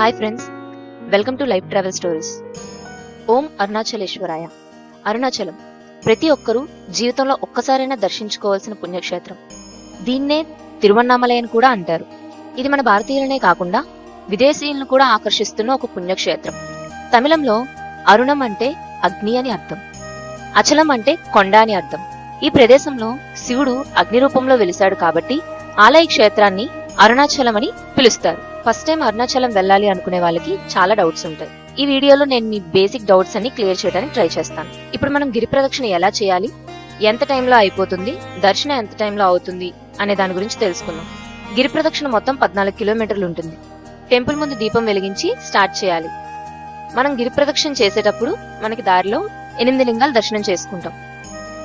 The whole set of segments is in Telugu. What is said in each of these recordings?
Hi friends welcome to life travel stories ఓం అరుణాచలేశ్వరాయ. అరుణాచలం ప్రతి ఒక్కరూ జీవితంలో ఒక్కసారైనా దర్శించుకోవాల్సిన పుణ్యక్షేత్రం. దీన్నే తిరువన్నామలయ అని కూడా అంటారు. ఇది మన భారతీయులనే కాకుండా విదేశీయులను కూడా ఆకర్షిస్తున్న ఒక పుణ్యక్షేత్రం. తమిళంలో అరుణం అంటే అగ్ని అని అర్థం. అచలం అంటే కొండ అని అర్థం. ఈ ప్రదేశంలో శివుడు అగ్ని రూపంలో వెలిశాడు కాబట్టి ఆలయ క్షేత్రాన్ని అరుణాచలం అని పిలుస్తారు. ఫస్ట్ టైం అరుణాచలం వెళ్ళాలి అనుకునే వాళ్ళకి చాలా డౌట్స్ ఉంటాయి. ఈ వీడియోలో నేను మీ బేసిక్ డౌట్స్ అన్ని క్లియర్ చేయడానికి ట్రై చేస్తాను. ఇప్పుడు మనం గిరి ప్రదక్షిణ ఎలా చేయాలి? ఎంత టైంలో అయిపోతుంది? దర్శనం ఎంత టైంలో అవుతుంది? అనే దాని గురించి తెలుసుకుందాం. గిరి ప్రదక్షిణ మొత్తం పద్నాలుగు కిలోమీటర్లు ఉంటుంది. టెంపుల్ ముందు దీపం వెలిగించి స్టార్ట్ చేయాలి. మనం గిరి ప్రదక్షిణ చేసేటప్పుడు మనకి దారిలో ఎనిమిది లింగాలు దర్శనం చేసుకుంటాం.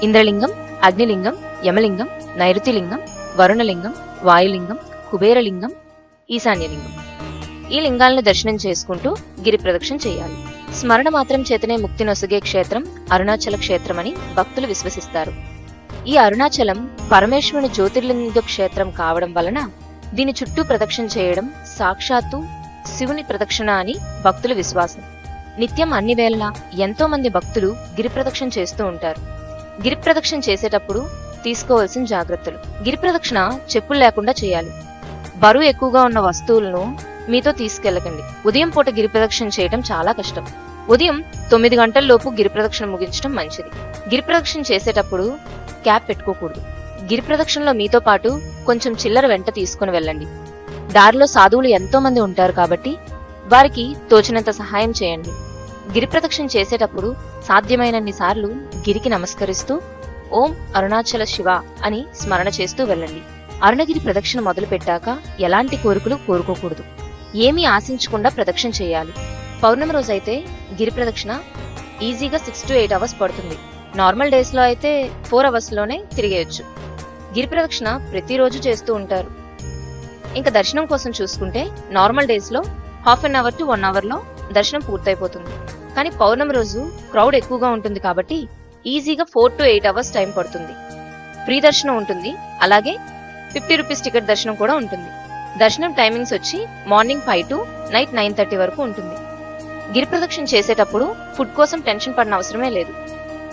ఇంద్రలింగం అగ్నిలింగం యమలింగం నైరుతిలింగం వరుణలింగం వాయులింగం కుబేరలింగం ఈశాన్యలింగం ఈ లింగాలను దర్శనం చేసుకుంటూ గిరి ప్రదక్షిణ చేయాలి. స్మరణ మాత్రం చేతనే ముక్తి నొసగే క్షేత్రం అరుణాచల క్షేత్రమని భక్తులు విశ్వసిస్తారు. ఈ అరుణాచలం పరమేశ్వరుని జ్యోతిర్లింగ క్షేత్రం కావడం వలన దీని చుట్టూ ప్రదక్షిణ చేయడం సాక్షాత్తు శివుని ప్రదక్షిణ అని భక్తుల విశ్వాసం. నిత్యం అన్ని వేళలా ఎంతో మంది భక్తులు గిరి ప్రదక్షిణ చేస్తూ ఉంటారు. గిరి ప్రదక్షిణ చేసేటప్పుడు తీసుకోవాల్సిన జాగ్రత్తలు. గిరి ప్రదక్షిణ చెప్పులు లేకుండా చేయాలి. బరువు ఎక్కువగా ఉన్న వస్తువులను మీతో తీసుకెళ్ళకండి ఉదయం పూట గిరి ప్రదక్షిణ చేయడం చాలా కష్టం. ఉదయం తొమ్మిది గంటల్లోపు గిరి ప్రదక్షిణ ముగించడం మంచిది. గిరి ప్రదక్షిణ చేసేటప్పుడు క్యాప్ పెట్టుకోకూడదు. గిరి ప్రదక్షిణలో మీతో పాటు కొంచెం చిల్లర వెంట తీసుకుని వెళ్ళండి. దారిలో సాధువులు ఎంతో మంది ఉంటారు కాబట్టి వారికి తోచినంత సహాయం చేయండి. గిరి ప్రదక్షిణ చేసేటప్పుడు సాధ్యమైనన్ని సార్లు గిరికి నమస్కరిస్తూ ఓం అరుణాచల శివ అని స్మరణ చేస్తూ వెళ్ళండి. అరుణగిరి ప్రదక్షిణ మొదలుపెట్టాక ఎలాంటి కోరికలు కోరుకోకూడదు. ఏమీ ఆశించకుండా ప్రదక్షిణ చేయాలి. పౌర్ణమి రోజైతే గిరి ప్రదక్షిణ ఈజీగా సిక్స్ టు ఎయిట్ అవర్స్ పడుతుంది. నార్మల్ డేస్లో అయితే ఫోర్ అవర్స్లోనే తిరిగేయచ్చు. గిరి ప్రదక్షిణ ప్రతిరోజు చేస్తూ ఉంటారు. ఇంకా దర్శనం కోసం చూసుకుంటే నార్మల్ డేస్లో half an hour to one అవర్లో దర్శనం పూర్తయిపోతుంది. కానీ పౌర్ణమి రోజు క్రౌడ్ ఎక్కువగా ఉంటుంది కాబట్టి ఈజీగా four to eight hours time పడుతుంది. ఫ్రీ దర్శనం ఉంటుంది. అలాగే ఫిఫ్టీ రూపీస్ టికెట్ దర్శనం కూడా ఉంటుంది. దర్శనం టైమింగ్స్ వచ్చి morning five to night nine thirty వరకు ఉంటుంది. గిరి ప్రదక్షిణ చేసేటప్పుడు ఫుడ్ కోసం టెన్షన్ పడిన అవసరమే లేదు.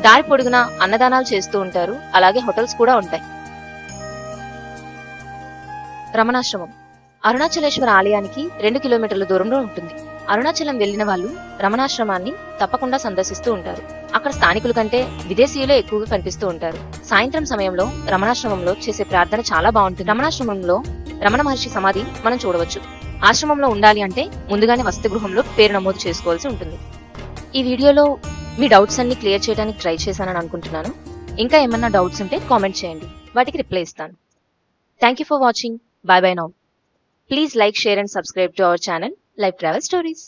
దారి పొడుగునా అన్నదానాలు చేస్తూ ఉంటారు. అలాగే హోటల్స్ కూడా ఉంటాయి. రమణాశ్రమం. అరుణాచలేశ్వర ఆలయానికి రెండు కిలోమీటర్ల దూరంలో ఉంటుంది. అరుణాచలం వెళ్ళిన వాళ్ళు రమణాశ్రమాన్ని తప్పకుండా సందర్శిస్తూ ఉంటారు. అక్కడ స్థానికుల కంటే విదేశీయులే ఎక్కువగా కనిపిస్తూ ఉంటారు. సాయంత్రం సమయంలో రమణాశ్రమంలో చేసే ప్రార్థన చాలా బాగుంటుంది. రమణాశ్రమంలో రమణ మహర్షి సమాధి మనం చూడవచ్చు. ఆశ్రమంలో ఉండాలి అంటే ముందుగానే వసతి గృహంలో పేరు నమోదు చేసుకోవాల్సి ఉంటుంది. ఈ వీడియోలో మీ డౌట్స్ అన్ని క్లియర్ చేయడానికి ట్రై చేశానని అనుకుంటున్నాను. ఇంకా ఏమన్నా డౌట్స్ ఉంటే కామెంట్ చేయండి. వాటికి రిప్లై ఇస్తాను. Thank you for watching bye bye now please like share and subscribe to our channel life travel stories